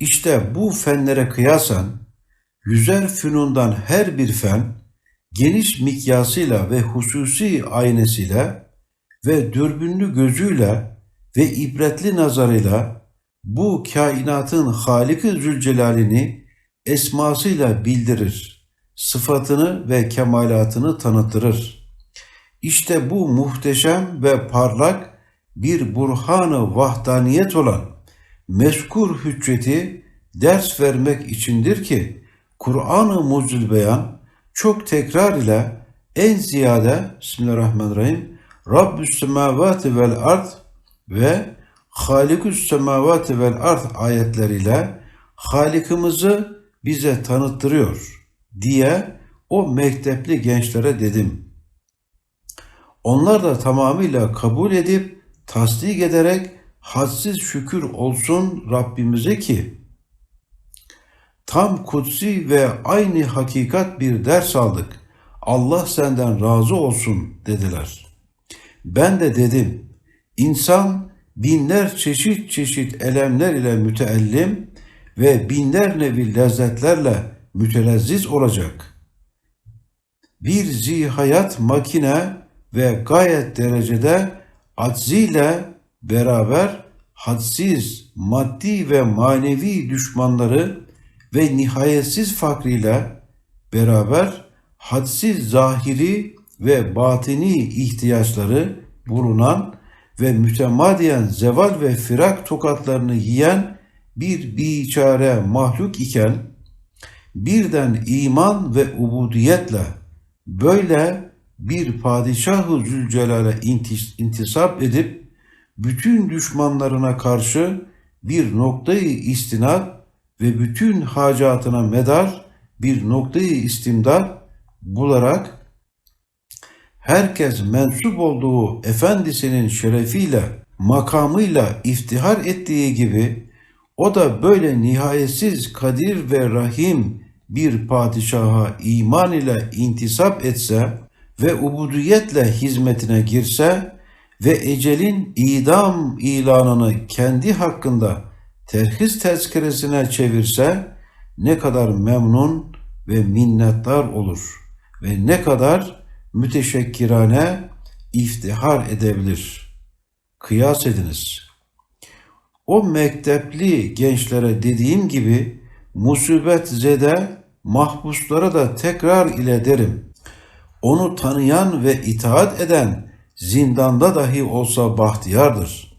İşte bu fenlere kıyasen yüzer fünundan her bir fen geniş mikyasıyla ve hususi aynesiyle ve dürbünlü gözüyle ve ibretli nazarıyla bu kainatın Halik-i Zülcelal'ini esmasıyla bildirir, sıfatını ve kemalatını tanıtırır. İşte bu muhteşem ve parlak bir burhanı vahdaniyet olan mezkur hücceti ders vermek içindir ki Kur'an-ı Mucizül Beyan çok tekrar ile en ziyade Bismillahirrahmanirrahim Rabbüs semavati vel ard ve Haliküs semavati vel ard ayetleriyle Halikimizi bize tanıttırıyor diye o mektepli gençlere dedim. Onlar da tamamıyla kabul edip tasdik ederek hadsiz şükür olsun Rabbimize ki tam kutsi ve aynı hakikat bir ders aldık. Allah senden razı olsun dediler. Ben de dedim, insan binler çeşit çeşit elemler ile müteellim ve binler nevi lezzetlerle mütelezziz olacak. Bir zihayat makine ve gayet derecede acziyle beraber hadsiz maddi ve manevi düşmanları ve nihayetsiz fakriyle beraber hadsiz zahiri ve batini ihtiyaçları bulunan ve mütemadiyen zeval ve firak tokatlarını yiyen bir biçare mahluk iken birden iman ve ubudiyetle böyle bir padişahı Zülcelal'e intis- intisap edip bütün düşmanlarına karşı bir noktayı istinad ve bütün hacatına medar bir noktayı istimdad bularak herkes mensup olduğu efendisinin şerefiyle, makamıyla iftihar ettiği gibi o da böyle nihayetsiz kadir ve rahim bir padişaha iman ile intisap etse ve ubudiyetle hizmetine girse ve ecelin idam ilanını kendi hakkında terhis tezkeresine çevirse ne kadar memnun ve minnettar olur ve ne kadar müteşekkirane iftihar edebilir. Kıyas ediniz. O mektepli gençlere dediğim gibi musibet zede mahpuslara da tekrar ile derim. Onu tanıyan ve itaat eden zindanda dahi olsa bahtiyardır.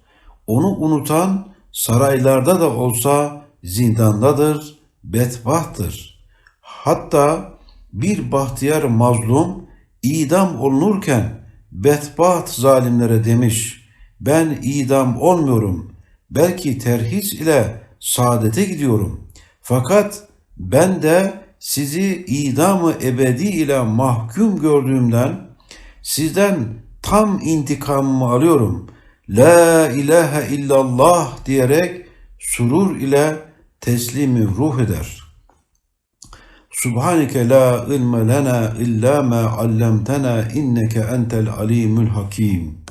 Onu unutan saraylarda da olsa zindandadır, bedbahttır. Hatta bir bahtiyar mazlum idam olunurken bedbaht zalimlere demiş, ben idam olmuyorum, belki terhis ile saadete gidiyorum. Fakat ben de sizi idamı ebedi ile mahkum gördüğümden sizden tam intikamımı alıyorum. La ilahe illallah diyerek surur ile teslimi ruh eder. Subhaneke la ilme lena illa ma allamtena inneke entel alimul hakim.